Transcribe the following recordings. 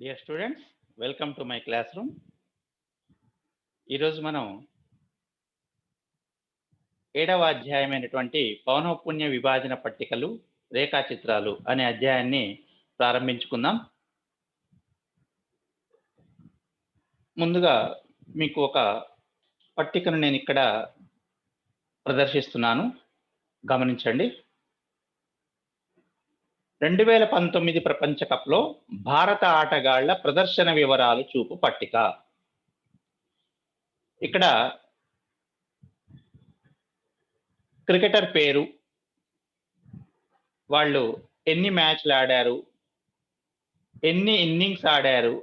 Dear students welcome to my classroom ఈరోజు మనం ఏడవ అధ్యాయమైనటువంటి పౌనఃపుణ్య విభాజన పట్టికలు రేఖాచిత్రాలు అనే అధ్యాయాన్ని ప్రారంభించుకుందాం. ముందుగా మీకు ఒక పట్టికను నేను ఇక్కడ ప్రదర్శిస్తున్నాను. గమనించండి. రెండు వేల పంతొమ్మిది ప్రపంచ కప్లో భారత ఆటగాళ్ళ ప్రదర్శన వివరాలు చూపు పట్టిక. ఇక్కడ క్రికెటర్ పేరు వాళ్ళు ఎన్ని మ్యాచ్లు ఆడారు ఎన్ని ఇన్నింగ్స్ ఆడారు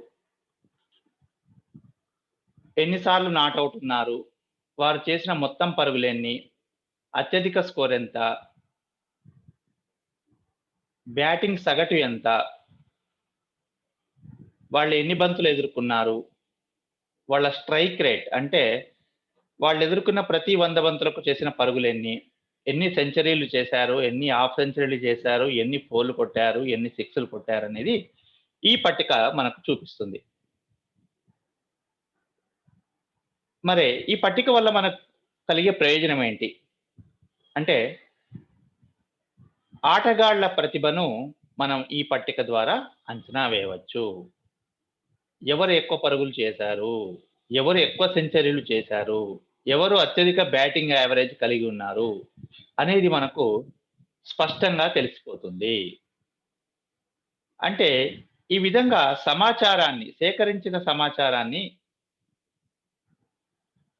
ఎన్నిసార్లు నాట్అవుట్ ఉన్నారు వారు చేసిన మొత్తం పరుగులు ఎన్ని అత్యధిక స్కోర్ ఎంత బ్యాటింగ్ సగటు ఎంత? వాళ్ళు ఎన్ని బంతులు ఎదుర్కొన్నారు? వాళ్ళ స్ట్రైక్ రేట్ అంటే వాళ్ళు ఎదుర్కొన్న ప్రతి వంద బంతులకు చేసిన పరుగులు ఎన్ని? ఎన్ని సెంచరీలు చేశారు? ఎన్ని హాఫ్ సెంచరీలు చేశారు? ఎన్ని ఫోర్లు కొట్టారు? ఎన్ని సిక్స్లు కొట్టారు అనేది ఈ పట్టిక మనకు చూపిస్తుంది. మరి ఈ పట్టిక వల్ల మనకు కలిగే ప్రయోజనం ఏంటి? అంటే ఆటగాళ్ళ ప్రతిభను మనం ఈ పట్టిక ద్వారా అంచనా వేయవచ్చు. ఎవరు ఎక్కువ పరుగులు చేశారు? ఎవరు ఎక్కువ సెంచరీలు చేశారు? ఎవరు అత్యధిక బ్యాటింగ్ యావరేజ్ కలిగి ఉన్నారు? అనేది మనకు స్పష్టంగా తెలిసిపోతుంది. అంటే ఈ విధంగా సమాచారాన్ని సేకరించిన సమాచారాన్ని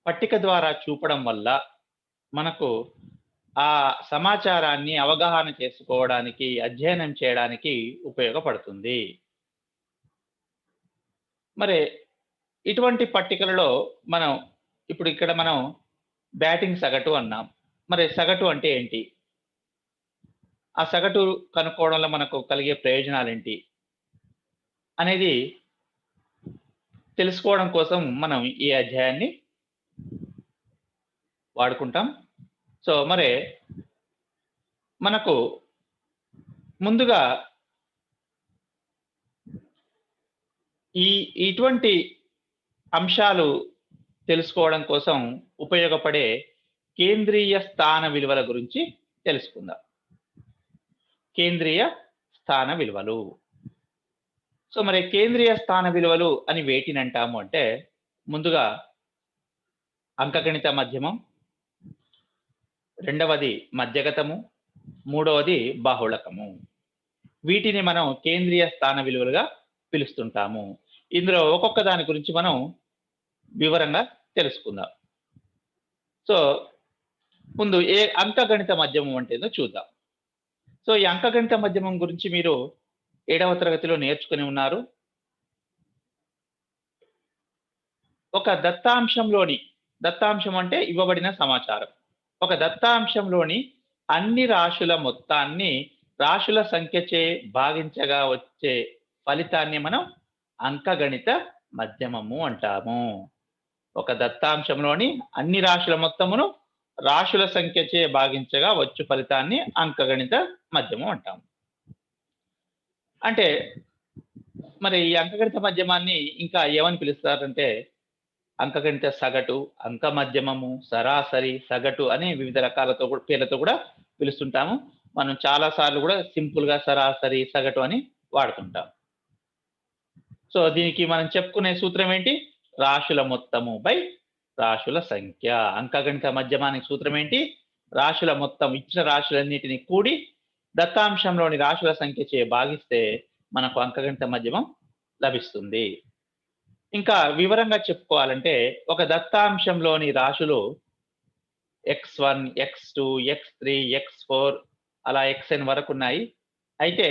పట్టిక ద్వారా చూపడం వల్ల మనకు ఆ సమాచారాన్ని అవగాహన చేసుకోవడానికి అధ్యయనం చేయడానికి ఉపయోగపడుతుంది. మరి ఇటువంటి పట్టికలలో మనం ఇప్పుడు ఇక్కడ మనం బ్యాటింగ్ సగటు అన్నాం. మరి సగటు అంటే ఏంటి? ఆ సగటు కనుక్కోవడంలో మనకు కలిగే ప్రయోజనాలు ఏంటి అనేది తెలుసుకోవడం కోసం మనం ఈ అధ్యాయాన్ని వాడుకుంటాం. సో మరి మనకు ముందుగా ఈ ఇటువంటి అంశాలు తెలుసుకోవడం కోసం ఉపయోగపడే కేంద్రీయ స్థాన విలువల గురించి తెలుసుకుందాం. కేంద్రీయ స్థాన విలువలు. సో మరి కేంద్రీయ స్థాన విలువలు అని వేటిని అంటాము అంటే ముందుగా అంకగణిత మధ్యమం రెండవది మధ్యగతము మూడవది బాహుళకము. వీటిని మనం కేంద్రీయ స్థాన విలువలుగా పిలుస్తుంటాము. ఇందులో ఒక్కొక్క దాని గురించి మనం వివరంగా తెలుసుకుందాం. సో ముందు ఏ అంకగణిత మధ్యమం అంటే చూద్దాం. సో ఈ అంకగణిత మధ్యమం గురించి మీరు ఏడవ తరగతిలో నేర్చుకుని ఉన్నారు. ఒక దత్తాంశంలోని దత్తాంశం అంటే ఇవ్వబడిన సమాచారం. ఒక దత్తాంశంలోని అన్ని రాశుల మొత్తాన్ని రాశుల సంఖ్యచే భాగించగా వచ్చే ఫలితాన్ని మనం అంకగణిత మధ్యమము అంటాము. ఒక దత్తాంశంలోని అన్ని రాశుల మొత్తమును రాశుల సంఖ్యచే భాగించగా వచ్చు ఫలితాన్ని అంకగణిత మధ్యమం అంటాము. అంటే మరి ఈ అంకగణిత మధ్యమాన్ని ఇంకా ఏమని పిలుస్తారంటే అంకగణిత సగటు అంక మధ్యమము సరాసరి సగటు అని వివిధ రకాలతో కూడా పేర్లతో కూడా పిలుస్తుంటాము. మనం చాలా సార్లు కూడా సింపుల్గా సరాసరి సగటు అని వాడుతుంటాం. సో దీనికి మనం చెప్పుకునే సూత్రం ఏంటి? రాశుల మొత్తము బై రాశుల సంఖ్య. అంకగణిత మధ్యమానికి సూత్రం ఏంటి? రాశుల మొత్తం ఇచ్చిన రాశులన్నిటిని కూడి దత్తాంశంలోని రాశుల సంఖ్య చే భాగిస్తే మనకు అంకగణిత మధ్యమం లభిస్తుంది. ఇంకా వివరంగా చెప్పుకోవాలంటే ఒక దత్తాంశంలోని రాశులు x one x two x three x four అలా ఎక్స్ఎన్ వరకు ఉన్నాయి. అయితే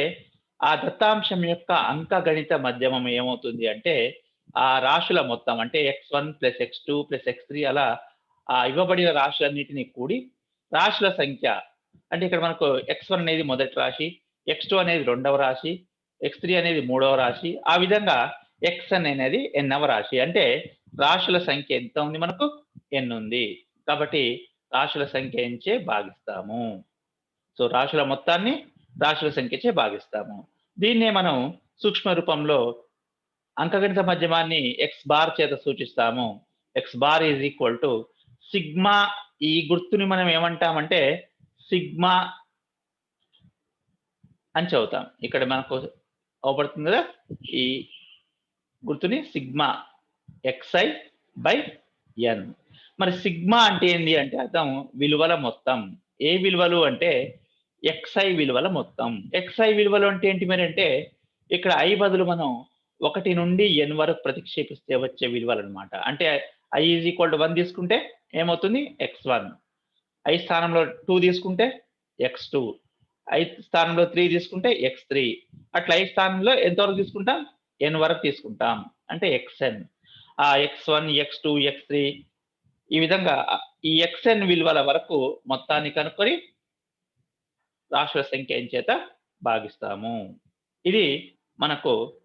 ఆ దత్తాంశం యొక్క అంకగణిత మధ్యమం ఏమవుతుంది అంటే ఆ రాశుల మొత్తం అంటే x one plus x two plus x three అలా ఆ ఇవ్వబడిన రాశులన్నిటినీ కూడి రాశుల సంఖ్య అంటే ఇక్కడ మనకు ఎక్స్ వన్ అనేది మొదటి రాశి ఎక్స్ టూ అనేది రెండవ రాశి ఎక్స్ త్రీ అనేది మూడవ రాశి ఆ విధంగా ఎక్స్ ఎన్ అనేది ఎన్నవ రాశి. అంటే రాశుల సంఖ్య ఎంత ఉంది మనకు? ఎన్ ఉంది. కాబట్టి రాశుల సంఖ్య ఎంచే భాగిస్తాము. సో రాశుల మొత్తాన్ని రాశుల సంఖ్యచే భాగిస్తాము. దీన్నే మనం సూక్ష్మ రూపంలో అంకగణిత మధ్యమాన్ని ఎక్స్ బార్ చేత సూచిస్తాము. X bar is equal to sigma ఈ గుర్తుని మనం ఏమంటామంటే సిగ్మా అని చదువుతాం ఇక్కడ మనకు అవపడుతుంది కదా? ఈ గుర్తుని సిగ్మా ఎక్స్ఐ బై ఎన్ మరి సిగ్మా అంటే ఏంటి అంటే అర్థం విలువల మొత్తం. ఏ విలువలు అంటే ఎక్స్ఐ విలువల మొత్తం. ఎక్స్ఐ విలువలు అంటే ఏంటి మరి అంటే ఇక్కడ ఐ బదులు మనం ఒకటి నుండి ఎన్ వరకు ప్రతిక్షేపిస్తే వచ్చే విలువలు అనమాట అంటే i is equal to one తీసుకుంటే ఏమవుతుంది? ఎక్స్ వన్ ఐ స్థానంలో టూ తీసుకుంటే ఎక్స్ టూ ఐ స్థానంలో త్రీ తీసుకుంటే ఎక్స్ త్రీ అట్లా ఐ స్థానంలో ఎంతవరకు తీసుకుంటాం? ఎన్ వరకు తీసుకుంటాం. అంటే ఎక్స్ఎన్ ఆ x one x two x three ఈ విధంగా ఈ ఎక్స్ఎన్ విలువల వరకు మొత్తాన్ని కనుక్కొని రాష్ట్ర సంఖ్య ఎన్ చేత భాగిస్తాము. ఇది మనకు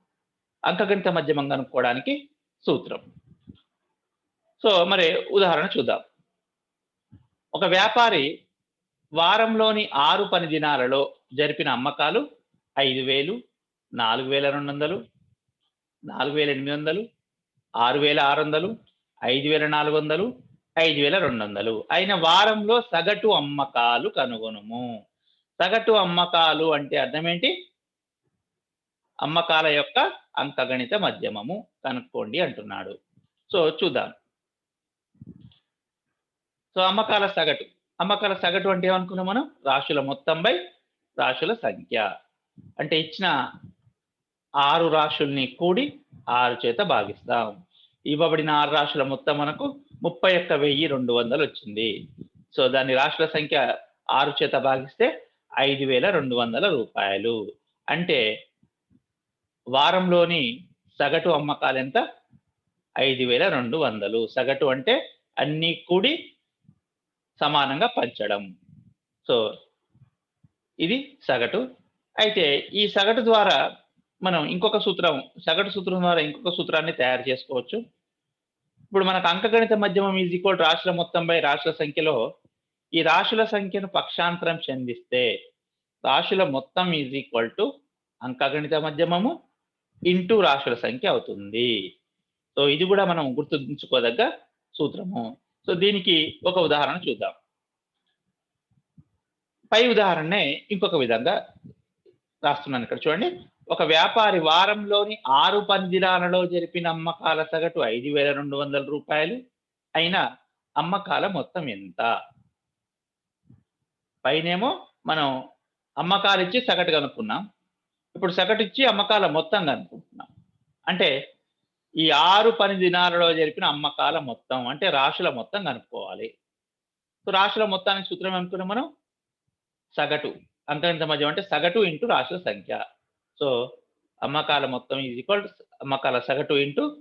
అంకగణిత మధ్యమం కనుక్కోవడానికి సూత్రం. సో మరి ఉదాహరణ చూద్దాం. ఒక వ్యాపారి వారంలోని ఆరు పని దినాలలో జరిపిన అమ్మకాలు ఐదు వేలు నాలుగు వేల రెండు వందలు నాలుగు వేల ఎనిమిది వందలు ఆరు వేల ఆరు వందలు ఐదు వేల నాలుగు వందలు ఐదు వేల రెండు వందలు. అయిన వారంలో సగటు అమ్మకాలు కనుగొనుము. సగటు అమ్మకాలు అంటే అర్థం ఏంటి? అమ్మకాల యొక్క అంకగణిత మధ్యమము కనుక్కోండి అంటున్నాడు. సో చూద్దాం. సో అమ్మకాల సగటు. అమ్మకాల సగటు అంటే ఏమనుకున్నాం మనం? రాశుల మొత్తం బై రాశుల సంఖ్య. అంటే ఇచ్చిన ఆరు రాశుల్ని కూడి ఆరు చేత భాగిస్తాం. ఇవ్వబడిన ఆరు రాశుల మొత్తం మనకు ముప్పై ఒక్క వెయ్యి రెండు వందలు వచ్చింది. సో దాని రాశుల సంఖ్య ఆరు చేత భాగిస్తే ఐదు వేల రెండు వందల రూపాయలు. అంటే వారంలోని సగటు అమ్మకాలు ఎంత? ఐదు వేల రెండు వందలు. సగటు అంటే అన్నీ కూడి సమానంగా పంచడం. సో ఇది సగటు. అయితే ఈ సగటు ద్వారా మనం ఇంకొక సూత్రం సగటు సూత్రం ద్వారా ఇంకొక సూత్రాన్ని తయారు చేసుకోవచ్చు. ఇప్పుడు మనకు అంకగణిత మధ్యమం ఈజ్ ఈక్వల్ రాశుల మొత్తం బై రాశుల సంఖ్యలో ఈ రాశుల సంఖ్యను పక్షాంతరం చెందిస్తే రాశుల మొత్తం ఈజ్ ఈక్వల్ టు అంకగణిత మధ్యమము ఇంటూ రాశుల సంఖ్య అవుతుంది. సో ఇది కూడా మనం గుర్తుంచుకోదగ్గ సూత్రము. సో దీనికి ఒక ఉదాహరణ చూద్దాం. పై ఉదాహరణనే ఇంకొక విధంగా రాస్తున్నాను ఇక్కడ చూడండి. ఒక వ్యాపారి వారంలోని ఆరు పని దినాలలో జరిపిన అమ్మకాల సగటు ఐదు వేల రెండు వందల రూపాయలు. అయినా అమ్మకాల మొత్తం ఎంత? పైనేమో మనం అమ్మకాలు ఇచ్చి సగటు కనుక్కున్నాం. ఇప్పుడు సగటు ఇచ్చి అమ్మకాల మొత్తం కనుక్కుంటున్నాం. అంటే ఈ ఆరు పని దినాలలో జరిపిన అమ్మకాల మొత్తం అంటే రాశుల మొత్తం కనుక్కోవాలి. సో రాశుల మొత్తానికి సూత్రం అనుకున్నాం మనం? సగటు. అంకగణిత మధ్యం అంటే సగటు ఇంటూ రాశుల సంఖ్య. సో అమ్మకాల మొత్తం ఈజ్ ఈక్వల్ అమ్మకాల సగటు ఇంటూ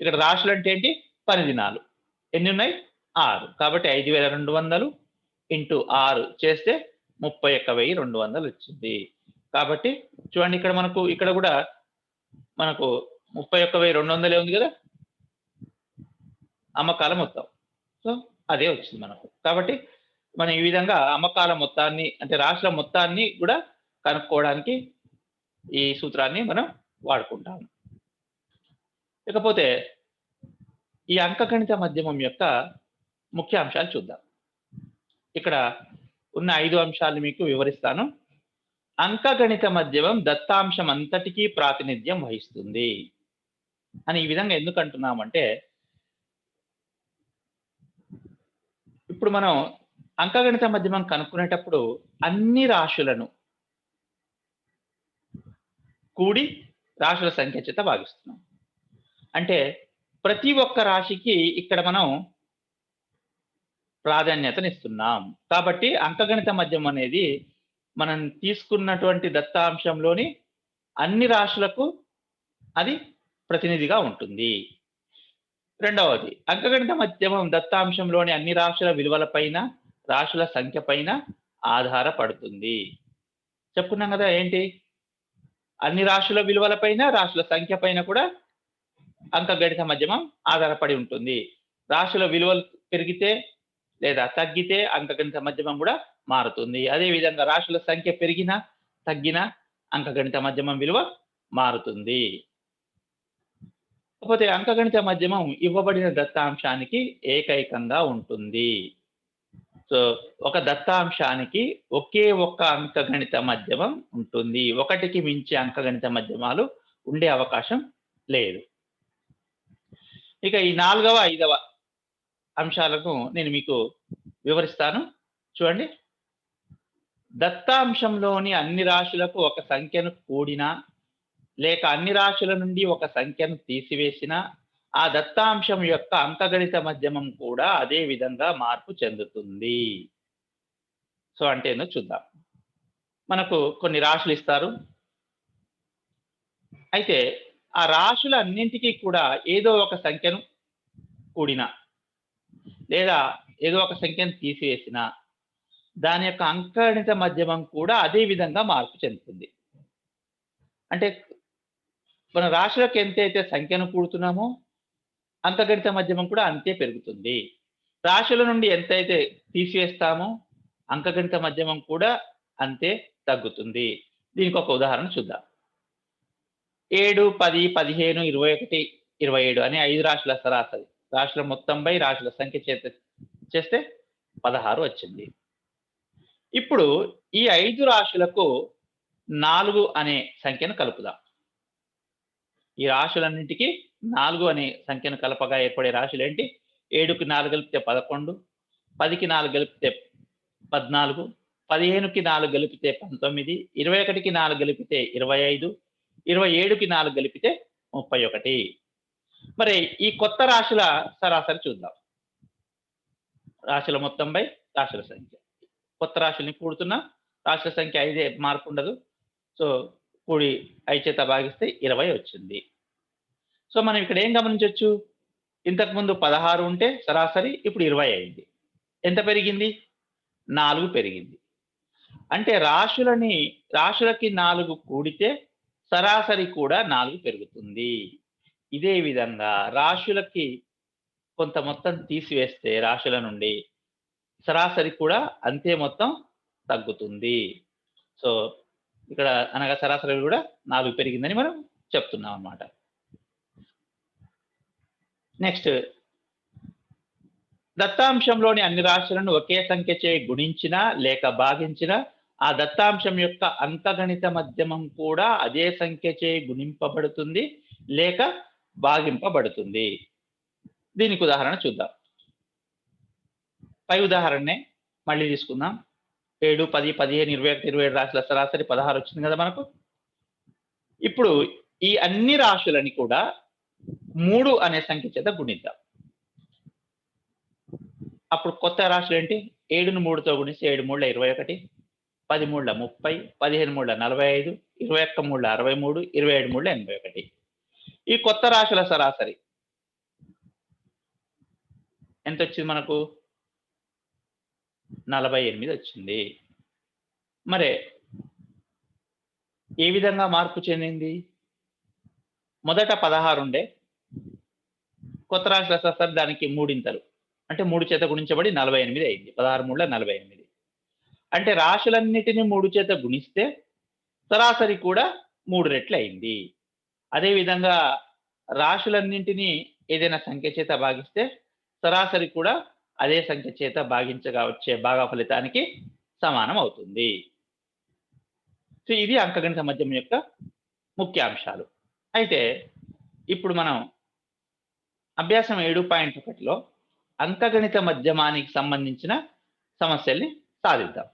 ఇక్కడ రాశులు అంటే ఏంటి? పని దినాలు ఎన్ని ఉన్నాయి? ఆరు. కాబట్టి ఐదు వేల రెండు వందలు ఇంటూ ఆరు చేస్తే ముప్పై ఒక్క వెయ్యి రెండు వందలు వచ్చింది. కాబట్టి చూడండి ఇక్కడ మనకు ఇక్కడ కూడా మనకు ముప్పై ఒక్క వెయ్యి రెండు వందలే ఉంది కదా? అమ్మకాల మొత్తం. సో అదే వచ్చింది మనకు. కాబట్టి మనం ఈ విధంగా అమ్మకాల మొత్తాన్ని అంటే రాశుల మొత్తాన్ని కూడా కనుక్కోవడానికి ఈ సూత్రాన్ని మనం వాడుకుంటాం ఇకపోతే ఈ అంకగణిత మధ్యమం యొక్క ముఖ్య అంశాలు చూద్దాం. ఇక్కడ ఉన్న ఐదు అంశాలు మీకు వివరిస్తాను. అంకగణిత మధ్యమం దత్తాంశం అంతటికీ ప్రాతినిధ్యం వహిస్తుంది అని ఈ విధంగా ఎందుకు అంటున్నామంటే ఇప్పుడు మనం అంకగణిత మధ్యమం కనుక్కునేటప్పుడు అన్ని రాశులను కూడి రాశుల సంఖ్య చేత భావిస్తున్నాం అంటే ప్రతి ఒక్క రాశికి ఇక్కడ మనం ప్రాధాన్యతనిస్తున్నాం. కాబట్టి అంకగణిత మద్యం అనేది మనం తీసుకున్నటువంటి దత్తాంశంలోని అన్ని రాశులకు అది ప్రతినిధిగా ఉంటుంది. రెండవది అంకగణిత మధ్యమం దత్తాంశంలోని అన్ని రాశుల విలువలపైన రాశుల సంఖ్య పైన ఆధారపడుతుంది. చెప్పుకున్నాం కదా ఏంటి? అన్ని రాశుల విలువలపైన రాశుల సంఖ్య పైన కూడా అంకగణిత మధ్యమం ఆధారపడి ఉంటుంది. రాశుల విలువలు పెరిగితే లేదా తగ్గితే అంకగణిత మధ్యమం కూడా మారుతుంది. అదే విధంగా రాశుల సంఖ్య పెరిగినా తగ్గినా అంకగణిత మధ్యమం విలువ మారుతుంది. కాకపోతే అంకగణిత మధ్యమం ఇవ్వబడిన దత్తాంశానికి ఏకైకంగా ఉంటుంది. సో ఒక దత్తాంశానికి ఒకే ఒక్క అంకగణిత మధ్యమం ఉంటుంది. ఒకటికి మించి అంకగణిత మధ్యమాలు ఉండే అవకాశం లేదు. ఇక ఈ నాలుగవ ఐదవ అంశాలకు నేను మీకు వివరిస్తాను. చూడండి. దత్తాంశంలోని అన్ని రాశులకు ఒక సంఖ్యను కూడినా లేక అన్ని రాశుల నుండి ఒక సంఖ్యను తీసివేసినా ఆ దత్తాంశం యొక్క అంకగణిత మధ్యమం కూడా అదే విధంగా మార్పు చెందుతుంది. సో అంటే ఏందో చూద్దాం. మనకు కొన్ని రాశులు ఇస్తారు. అయితే ఆ రాశుల అన్నింటికీ కూడా ఏదో ఒక సంఖ్యను కూడిన లేదా ఏదో ఒక సంఖ్యను తీసివేసిన దాని యొక్క అంకగణిత మధ్యమం కూడా అదే విధంగా మార్పు చెందుతుంది. అంటే మన రాశులకు ఎంతైతే సంఖ్యను కూడుతున్నామో అంకగణిత మధ్యమం కూడా అంతే పెరుగుతుంది. రాశుల నుండి ఎంతైతే తీసివేస్తామో అంకగణిత మధ్యమం కూడా అంతే తగ్గుతుంది. దీనికి ఒక ఉదాహరణ చూద్దాం. ఏడు పది పదిహేను ఇరవై ఒకటి ఇరవై ఏడు అనే ఐదు రాశుల సరాసరి. రాశుల మొత్తంపై రాశుల సంఖ్య చేత చేస్తే పదహారు వచ్చింది. ఇప్పుడు ఈ ఐదు రాశులకు నాలుగు అనే సంఖ్యను కలుపుదాం. ఈ రాశులన్నింటికి నాలుగు అనే సంఖ్యను కలపగా ఏర్పడే రాశులు ఏంటి? ఏడుకి నాలుగు గెలిపితే పదకొండు పదికి నాలుగు గెలిపితే పద్నాలుగు పదిహేనుకి నాలుగు గెలిపితే పంతొమ్మిది ఇరవై ఒకటికి నాలుగు గెలిపితే ఇరవై ఐదు ఇరవై ఏడుకి నాలుగు గెలిపితే ముప్పై ఒకటి. మరి ఈ కొత్త రాశుల సరాసరి చూద్దాం. రాశుల మొత్తంపై రాశుల సంఖ్య. కొత్త రాశుల్ని కూడుతున్న రాశుల సంఖ్య ఐదే మార్పు ఉండదు. సో కూడి ఐచేత భాగిస్తే ఇరవై వచ్చింది. సో మనం ఇక్కడ ఏం గమనించవచ్చు ఇంతకుముందు పదహారు ఉంటే సరాసరి ఇప్పుడు ఇరవై అయింది. ఎంత పెరిగింది? నాలుగు పెరిగింది. అంటే రాశులని రాశులకి నాలుగు కూడితే సరాసరి కూడా నాలుగు పెరుగుతుంది. ఇదే విధంగా రాశులకి కొంత మొత్తం తీసివేస్తే రాశుల నుండి సరాసరి కూడా అంతే మొత్తం తగ్గుతుంది. సో ఇక్కడ అనగా సరాసరి కూడా నాలుగు పెరిగిందని మనం చెప్తున్నాం అన్నమాట. నెక్స్ట్ దత్తాంశంలోని అన్ని రాశులను ఒకే సంఖ్యచే గుణించినా లేక భాగించినా ఆ దత్తాంశం యొక్క అంకగణిత మధ్యమం కూడా అదే సంఖ్యచే గుణింపబడుతుంది లేక భాగింపబడుతుంది. దీనికి ఉదాహరణ చూద్దాం. పై ఉదాహరణనే మళ్ళీ తీసుకుందాం. ఏడు పది పదిహేను ఇరవై ఒకటి ఇరవై ఏడు రాశుల సరాసరి పదహారు వచ్చింది కదా మనకు. ఇప్పుడు ఈ అన్ని రాశులని కూడా మూడు అనే సంఖ్య చేత గుణిద్దాం. అప్పుడు కొత్త రాశులు ఏంటి? ఏడును మూడుతో గుణిస్తే ఏడు మూడుల ఇరవై ఒకటి పది మూడుల ముప్పై పదిహేను మూడుల నలభై ఐదు ఇరవై ఒక్క మూడుల అరవై మూడు ఇరవై ఏడు మూడుల ఎనభై ఒకటి. ఈ కొత్త రాశుల సరాసరి ఎంత వచ్చింది మనకు? నలభై ఎనిమిది వచ్చింది. మరి ఏ విధంగా మార్పు చెందింది? మొదట పదహారు ఉండే కొత్త రాష్ట్ర సరాసరి దానికి మూడింతలు. అంటే మూడు చేత గుణించబడి నలభై ఎనిమిది అయింది. పదహారు మూడుల నలభై ఎనిమిది అంటే రాశులన్నిటిని మూడు చేత గుణిస్తే సరాసరి కూడా మూడు రెట్లు అయింది. అదేవిధంగా రాశులన్నింటినీ ఏదైనా సంఖ్య చేత భాగిస్తే సరాసరి కూడా అదే సంఖ్య చేత భాగించగా వచ్చే భాగా ఫలితానికి సమానం అవుతుంది. సో ఇది అంకగణిత మధ్యం యొక్క ముఖ్య అంశాలు అయితే ఇప్పుడు మనం అభ్యాసం ఏడు పాయింట్ ఒకటిలో అంకగణిత మధ్యమానికి సంబంధించిన సమస్యల్ని సాధిద్దాం.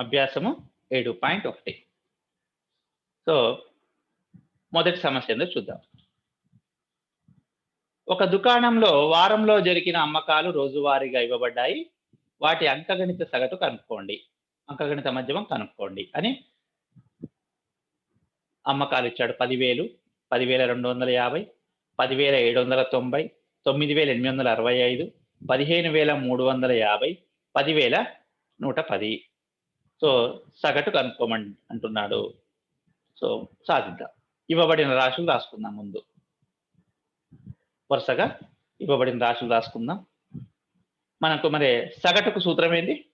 అభ్యాసము ఏడు పాయింట్ ఒకటి. సో మొదటి సమస్య ఏందో చూద్దాం. ఒక దుకాణంలో వారంలో జరిగిన అమ్మకాలు రోజువారీగా ఇవ్వబడ్డాయి. వాటి అంకగణిత సగటు కనుక్కోండి. అంకగణిత మధ్యమం కనుక్కోండి అని అమ్మకాలు ఇచ్చాడు. పదివేలు పదివేల రెండు వందల యాభై పదివేల ఏడు వందల తొంభై తొమ్మిది వేల ఎనిమిది వందల అరవై ఐదు పదిహేను వేల మూడు వందల యాభై పదివేల నూట పది. సో సగటు కనుక్కోమని అంటున్నాడు. సో సాధిద్దాం. ఇవ్వబడిన రాశులు రాసుకుందాం ముందు. వరుసగా ఇవ్వబడిన రాశులు రాసుకుందాం. మనకు మరి సగటుకు సూత్రం ఏంటి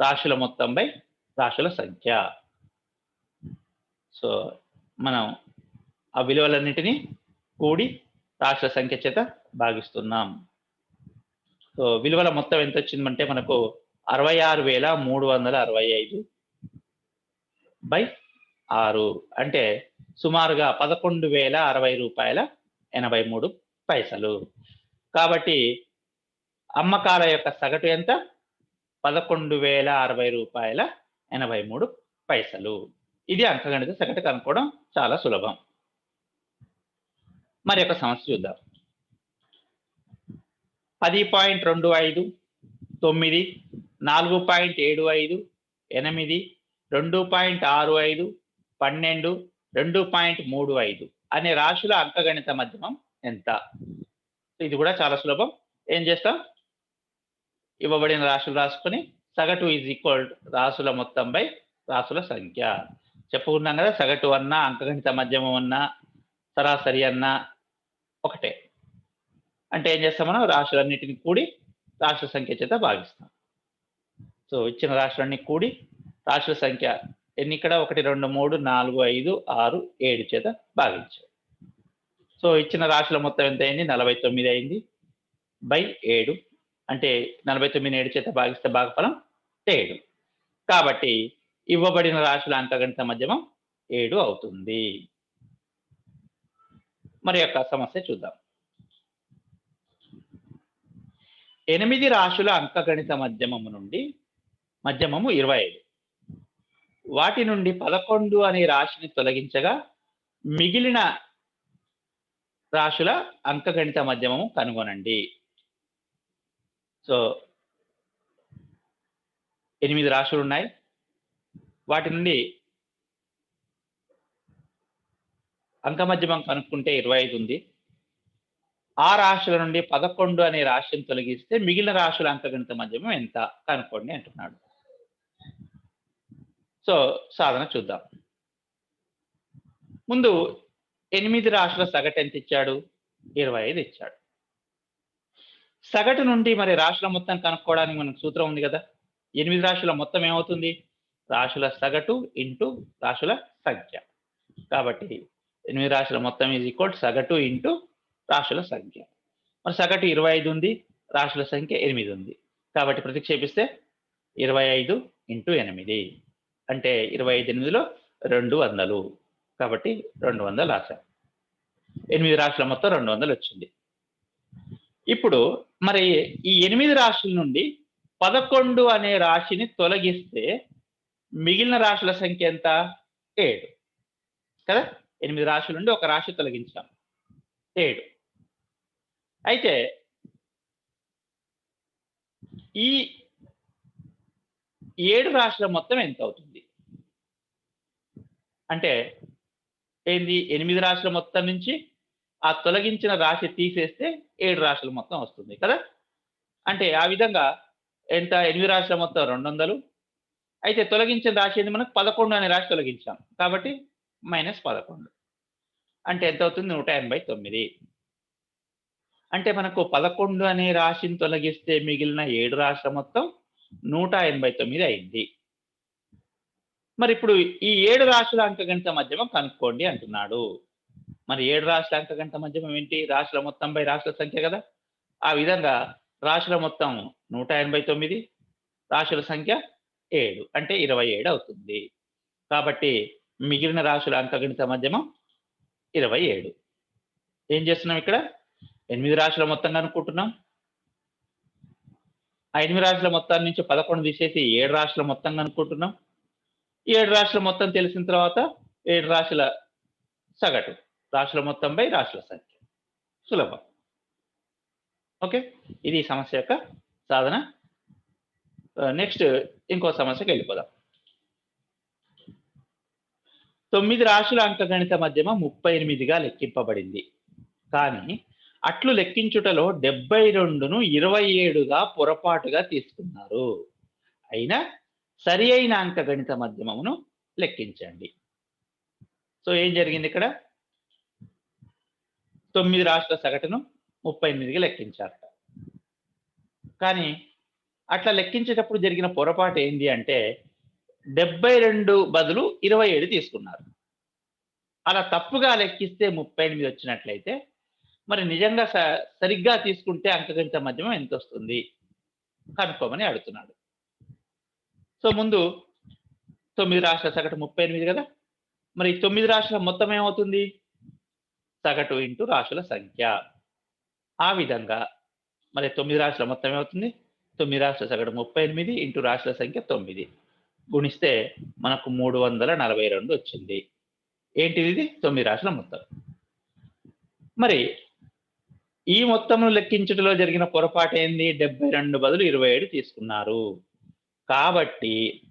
రాశుల మొత్తంపై రాశుల సంఖ్య. సో మనం ఆ విలువలన్నిటినీ కూడి రాశుల సంఖ్య చేత భాగిస్తున్నాం. సో విలువల మొత్తం ఎంత వచ్చిందంటే మనకు అరవై ఆరు వేల మూడు వందల అరవై ఐదు బై ఆరు. అంటే సుమారుగా పదకొండు వేల అరవై రూపాయల ఎనభై మూడు పైసలు. కాబట్టి అమ్మకాల యొక్క సగటు ఎంత? పదకొండు వేల అరవై రూపాయల ఎనభై మూడు పైసలు. ఇది అంకగణిత సగటు కనుక్కోవడం చాలా సులభం. మరి యొక్క సమస్య చూద్దాం. పది పాయింట్ రెండు ఐదు తొమ్మిది నాలుగు పాయింట్ ఏడు ఐదు ఎనిమిది రెండు పాయింట్ ఆరు ఐదు పన్నెండు రెండు పాయింట్ మూడు ఐదు అనే రాశుల అంకగణిత మధ్యమం ఎంత? ఇది కూడా చాలా సులభం. ఏం చేస్తాం? ఇవ్వబడిన రాశులు రాసుకొని సగటు ఈజ్ ఈక్వల్ రాసుల మొత్తం బై రాసుల సంఖ్య. చెప్పుకున్నాం కదా సగటు అన్నా అంకగణిత మధ్యమం అన్నా సరాసరి అన్నా ఒకటే. అంటే ఏం చేస్తాం మనం? రాశులన్నిటిని కూడి రాశుల సంఖ్య చేత భాగిస్తాం. సో ఇచ్చిన రాశులన్నీ కూడి రాశుల సంఖ్య ఎన్ని ఇక్కడ? ఒకటి రెండు మూడు నాలుగు ఐదు ఆరు ఏడు చేత భాగించాం. సో ఇచ్చిన రాశుల మొత్తం ఎంత అయింది? నలభై తొమ్మిది అయింది. బై ఏడు. అంటే నలభై తొమ్మిది ఏడు చేత భాగిస్తే భాగఫలం ఏడు. కాబట్టి ఇవ్వబడిన రాశుల అంకగణిత మధ్యమం ఏడు అవుతుంది. మరి యొక్క సమస్య చూద్దాం. ఎనిమిది రాశుల అంకగణిత మధ్యమము నుండి మధ్యమము ఇరవై ఐదు వాటి నుండి పదకొండు అనే రాశిని తొలగించగా మిగిలిన రాశుల అంకగణిత మధ్యమము కనుగొనండి. సో ఎనిమిది రాశులు ఉన్నాయి వాటి నుండి అంకమధ్యమం కనుక్కుంటే ఇరవై ఐదు ఉంది. ఆ రాశుల నుండి పదకొండు అనే రాశిని తొలగిస్తే మిగిలిన రాశుల అంకగణిత మధ్యమం ఎంత కనుక్కోండి అంటున్నాడు. సో సాధన చూద్దాం. ముందు ఎనిమిది రాశుల సగటు ఎంత ఇచ్చాడు? ఇరవై ఐదు ఇచ్చాడు. సగటు నుండి మరి రాశుల మొత్తం కనుక్కోవడానికి మనకు సూత్రం ఉంది కదా. ఎనిమిది రాశుల మొత్తం ఏమవుతుంది? రాశుల సగటు ఇంటూ రాశుల సంఖ్య. కాబట్టి ఎనిమిది రాశుల మొత్తం ఈజ్ ఈక్వల్ సగటు ఇంటూ రాశుల సంఖ్య. మరి సగటు ఇరవై ఐదు ఉంది రాశుల సంఖ్య ఎనిమిది ఉంది. కాబట్టి ప్రతిక్షేపిస్తే ఇరవై ఐదు ఇంటూ ఎనిమిది. అంటే ఇరవై ఐదు ఎనిమిదిలో రెండు వందలు. కాబట్టి రెండు వందలు రాశాం ఎనిమిది రాశుల మొత్తం రెండు వందలు వచ్చింది. ఇప్పుడు మరి ఈ ఎనిమిది రాశుల నుండి పదకొండు అనే రాశిని తొలగిస్తే మిగిలిన రాశుల సంఖ్య ఎంత? ఏడు. కదా? ఎనిమిది రాశుల నుండి ఒక రాశి తొలగించాం. ఏడు. అయితే ఈ ఏడు రాశుల మొత్తం ఎంత అవుతుంది? అంటే ఏంది? ఎనిమిది రాశుల మొత్తం నుంచి ఆ తొలగించిన రాశి తీసేస్తే ఏడు రాష్ట్రాలు మొత్తం వస్తుంది కదా? అంటే ఆ విధంగా ఎంత? ఎనిమిది రాశుల మొత్తం రెండు వందలు అయితే తొలగించిన రాశి ఏంది మనకు? పదకొండు అనే రాశి తొలగించాం. కాబట్టి మైనస్ పదకొండు. అంటే ఎంత అవుతుంది? నూట ఎనభై తొమ్మిది. అంటే మనకు పదకొండు అనే రాశిని తొలగిస్తే మిగిలిన ఏడు రాశుల మొత్తం నూట ఎనభై తొమ్మిది అయింది. మరి ఇప్పుడు ఈ ఏడు రాశుల అంకగణిత మధ్యమం కనుక్కోండి అంటున్నాడు. మరి ఏడు రాష్ట్రాల అంకగణిత మధ్యమం ఏంటి? రాష్ట్రాల మొత్తం బై రాశుల సంఖ్య కదా? ఆ విధంగా రాష్ట్రాల మొత్తం నూట ఎనభై తొమ్మిది రాష్ట్రాల సంఖ్య ఏడు అంటే ఇరవై ఏడు అవుతుంది. కాబట్టి మిగిలిన రాశుల అంకగణిత మధ్యమం ఇరవై ఏడు. ఏం చేస్తున్నాం ఇక్కడ? ఎనిమిది రాశుల మొత్తంగా అనుకుంటున్నాం. ఆ ఎనిమిది రాశుల మొత్తం నుంచి పదకొండు తీసేసి ఏడు రాశుల మొత్తంగా అనుకుంటున్నాం. ఏడు రాశుల మొత్తం తెలిసిన తర్వాత ఏడు రాశుల సగటు. రాశుల మొత్తం బై రాశుల సంఖ్య. సులభం. ఓకే? ఇది సమస్య యొక్క సాధన. నెక్స్ట్ ఇంకో సమస్యకి వెళ్ళిపోదాం. తొమ్మిది రాశుల అంకగణిత మధ్యమ ముప్పై ఎనిమిదిగా లెక్కింపబడింది. కానీ అట్లు లెక్కించుటలో డెబ్బై రెండును ఇరవై ఏడుగా పొరపాటుగా తీసుకున్నారు. అయినా సరి అయిన అంకగణిత మధ్యమమును లెక్కించండి. సో ఏం జరిగింది ఇక్కడ? తొమ్మిది రాష్ట్ర సగటును ముప్పై ఎనిమిదిగా లెక్కించారట. కానీ అట్లా లెక్కించేటప్పుడు జరిగిన పొరపాటు ఏంటి అంటే డెబ్బై రెండు బదులు ఇరవై ఏడు తీసుకున్నారు. అలా తప్పుగా లెక్కిస్తే ముప్పై ఎనిమిది వచ్చినట్లయితే మరి నిజంగా స- సరిగ్గా తీసుకుంటే అంకగణిత మధ్యమం ఎంత వస్తుంది కనుక్కోమని అడుగుతున్నాడు. సో ముందు తొమ్మిది రాష్ట్రాల సగటు ముప్పై ఎనిమిది కదా? మరి తొమ్మిది రాష్ట్రాల మొత్తం ఏమవుతుంది? సగటు ఇంటూ రాశుల సంఖ్య. ఆ విధంగా మరి తొమ్మిది రాశుల మొత్తం ఏమవుతుంది? తొమ్మిది రాశుల సగటు ముప్పై ఎనిమిది ఇంటూ రాశుల సంఖ్య తొమ్మిది. గుణిస్తే మనకు మూడు వందల నలభై రెండు వచ్చింది. ఏంటిది ఇది? తొమ్మిది రాశుల మొత్తం. మరి ఈ మొత్తం లెక్కించడంలో జరిగిన పొరపాటు ఏంది? డెబ్బై రెండు బదులు ఇరవై ఏడు తీసుకున్నారు. కాబట్టి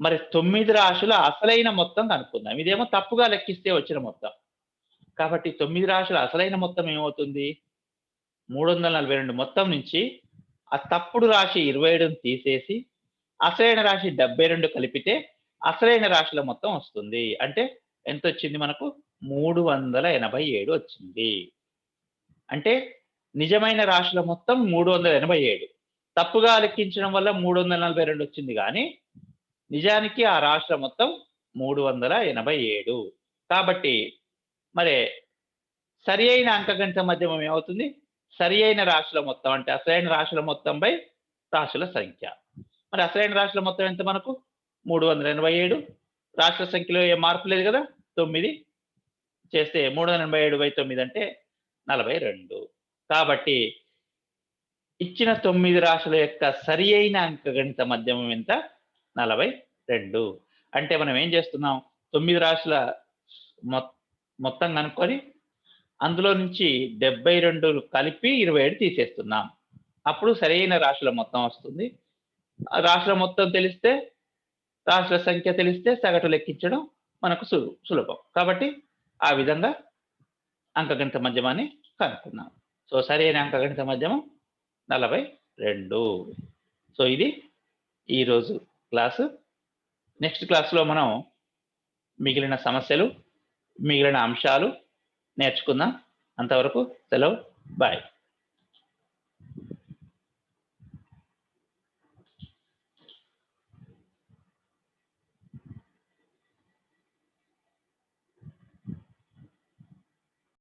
మరి తొమ్మిది రాశుల అసలైన మొత్తం కనుక్కుందాం. ఇదేమో తప్పుగా లెక్కిస్తే వచ్చిన మొత్తం. కాబట్టి తొమ్మిది రాశుల అసలైన మొత్తం ఏమవుతుంది? మూడు వందల నలభై రెండు మొత్తం నుంచి ఆ తప్పుడు రాశి ఇరవై ఏడుని తీసేసి అసలైన రాశి డెబ్బై రెండు కలిపితే అసలైన రాశుల మొత్తం వస్తుంది. అంటే ఎంత వచ్చింది మనకు? మూడు వందల ఎనభై ఏడు వచ్చింది. అంటే నిజమైన రాశుల మొత్తం మూడు వందల ఎనభై ఏడు. తప్పుగా లెక్కించడం వల్ల మూడు వందల నలభై రెండు వచ్చింది కానీ నిజానికి ఆ రాశుల మొత్తం మూడు వందల ఎనభై ఏడు. కాబట్టి మరి సరి అయిన అంకగణిత మధ్యమం ఏమవుతుంది? సరి అయిన రాశుల మొత్తం అంటే అసలైన రాశుల మొత్తం బై రాశుల సంఖ్య. మరి అసలైన రాశుల మొత్తం ఎంత మనకు? మూడు వందల ఎనభై ఏడు. రాశుల సంఖ్యలో ఏ మార్పు లేదు కదా? తొమ్మిది. చేస్తే మూడు వందల ఎనభై ఏడు బై తొమ్మిది అంటే నలభై రెండు. కాబట్టి ఇచ్చిన తొమ్మిది రాశుల యొక్క సరి అయిన అంకగణిత మధ్యమం ఎంత? నలభై రెండు. అంటే మనం ఏం చేస్తున్నాం? తొమ్మిది రాశుల మొత్తం మొత్తం కనుక్కొని అందులో నుంచి డెబ్బై రెండు కలిపి ఇరవై ఏడు తీసేస్తున్నాం. అప్పుడు సరైన రాశుల మొత్తం వస్తుంది. ఆ రాశుల మొత్తం తెలిస్తే రాశుల సంఖ్య తెలిస్తే సగటు లెక్కించడం మనకు సు సులభం. కాబట్టి ఆ విధంగా అంకగణిత మధ్యమాన్ని కనుక్కున్నాం. సో సరైన అంకగణిత మధ్యమం నలభై రెండు. సో ఇది ఈరోజు క్లాసు. నెక్స్ట్ క్లాస్లో మనం మిగిలిన సమస్యలు మిగిలిన అంశాలు నేర్చుకుందాం. అంతవరకు సెలవు. బాయ్.